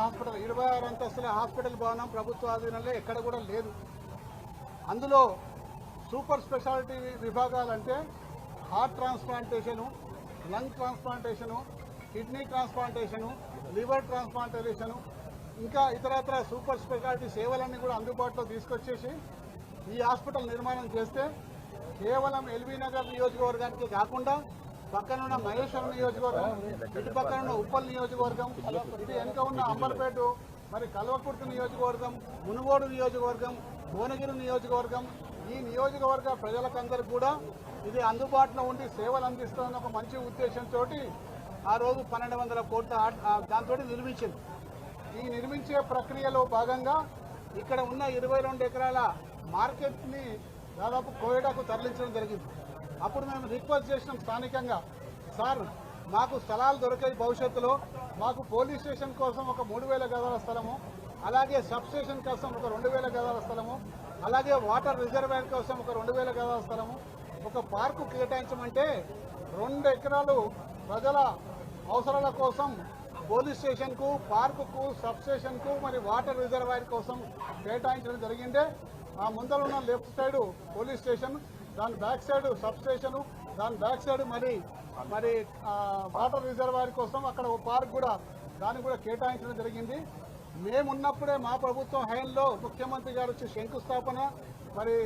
Hospital ఇరవై ఆరు అంతస్తుల హాస్పిటల్ భవనం ప్రభుత్వ ఆధీనంలో ఎక్కడ కూడా లేదు. అందులో సూపర్ స్పెషాలిటీ విభాగాలు అంటే heart transplantation lung transplantation kidney transplantation liver transplantation ఇంకా ఇతరత్ర సూపర్ స్పెషాలిటీ సేవలన్నీ కూడా అందుబాటులో తీసుకొచ్చేసి ఈ హాస్పిటల్ నిర్మాణం చేస్తే కేవలం ఎల్బీ నగర్ నియోజకవర్గానికి కాకుండా పక్కనున్న మహేశ్వరం నియోజకవర్గం ఇటు పక్కన ఉన్న ఉప్పల్ నియోజకవర్గం ఇటు వెనుక ఉన్న అంబర్పేట మరి కల్వకుర్తి నియోజకవర్గం మునుగోడు నియోజకవర్గం భువనగిరి నియోజకవర్గం ఈ నియోజకవర్గ ప్రజలకందరికీ కూడా ఇది అందుబాటులో ఉండి సేవలు అందిస్తుందన్న ఒక మంచి ఉద్దేశంతో ఆ రోజు పన్నెండు వందల కోట్ల దాంతో నిర్మించింది. ఈ నిర్మించే ప్రక్రియలో భాగంగా ఇక్కడ ఉన్న ఇరవై రెండు ఎకరాల మార్కెట్ని దాదాపు కోయడాకు తరలించడం జరిగింది. అప్పుడు మేము రిక్వెస్ట్ చేసినాం స్థానికంగా సార్ మాకు స్థలాలు దొరికాయి భవిష్యత్తులో. మాకు పోలీస్ స్టేషన్ కోసం ఒక మూడు వేల గదాల స్థలము అలాగే సబ్ స్టేషన్ కోసం ఒక రెండు వేల గదాల స్థలము అలాగే వాటర్ రిజర్వేర్ కోసం ఒక రెండు వేల గదాల స్థలము. ఒక పార్కు కేటాయించమంటే రెండు ఎకరాలు ప్రజల అవసరాల కోసం పోలీస్ స్టేషన్కు పార్కుకు సబ్ స్టేషన్కు మరి వాటర్ రిజర్వాయర్ కోసం కేటాయించడం జరిగిందే. ఆ ముందర ఉన్న లెఫ్ట్ సైడ్ పోలీస్ స్టేషన్ దాని బ్యాక్ సైడ్ సబ్ స్టేషన్ దాని బ్యాక్ సైడ్ మరి మరి వాటర్ రిజర్వాయర్ కోసం అక్కడ ఒక పార్క్ కూడా దాన్ని కూడా కేటాయించడం జరిగింది. మేమున్నప్పుడే మా ప్రభుత్వం హయాంలో ముఖ్యమంత్రి గారు వచ్చి శంకుస్థాపన మరి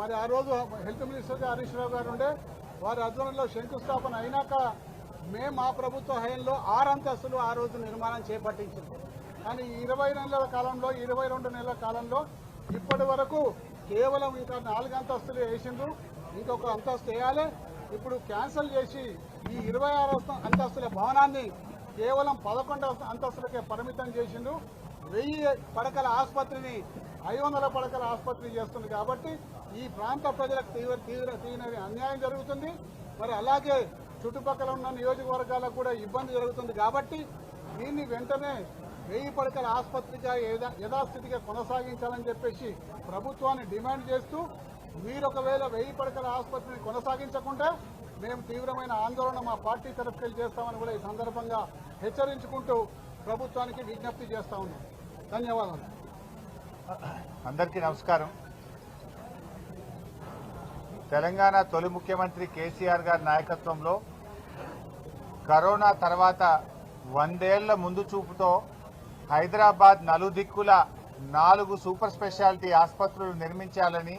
మరి ఆ రోజు హెల్త్ మినిస్టర్గా హరీష్ రావు గారు ఉండే వారి ఆధ్వర్యంలో శంకుస్థాపన అయినాక మేము మా ప్రభుత్వ హయంలో ఆరు అంతస్తులు ఆ రోజు నిర్మాణం చేపట్టించింది కానీ ఇరవై నెలల కాలంలో ఇరవై రెండు నెలల కాలంలో ఇప్పటి వరకు కేవలం ఇంకా నాలుగు అంతస్తులు వేసిండ్రు ఇంకొక అంతస్తు వేయాలి. ఇప్పుడు క్యాన్సిల్ చేసి ఈ ఇరవై ఆరు అంతస్తుల భవనాన్ని కేవలం పదకొండు అంతస్తులకే పరిమితం చేసిండు వెయ్యి పడకల ఆసుపత్రిని ఐదు వందల పడకల ఆసుపత్రి చేస్తుంది కాబట్టి ఈ ప్రాంత ప్రజలకు తీవ్ర తీవ్ర తీవ్ర అన్యాయం జరుగుతుంది. మరి అలాగే చుట్టుపక్కల ఉన్న నియోజకవర్గాలకు కూడా ఇబ్బంది జరుగుతుంది కాబట్టి దీన్ని వెంటనే వెయ్యి పడకల ఆసుపత్రిగా యథాస్థితిగా కొనసాగించాలని చెప్పేసి ప్రభుత్వాన్ని డిమాండ్ చేస్తూ మీరు ఒకవేళ వెయ్యి పడకల ఆసుపత్రిని కొనసాగించకుండా మేము తీవ్రమైన ఆందోళన మా పార్టీ తరఫుకెళ్ళి చేస్తామని కూడా ఈ సందర్భంగా హెచ్చరించుకుంటూ ప్రభుత్వానికి విజ్ఞప్తి చేస్తా ఉన్నాం. ధన్యవాదాలు. అందరికీ నమస్కారం. తెలంగాణ తొలి ముఖ్యమంత్రి కేసీఆర్ గారి నాయకత్వంలో కరోనా తర్వాత వందేళ్ళ ముందు చూపుతో హైదరాబాద్ నలుదిక్కుల నాలుగు సూపర్ స్పెషాలిటీ ఆసుపత్రులు నిర్మించాలని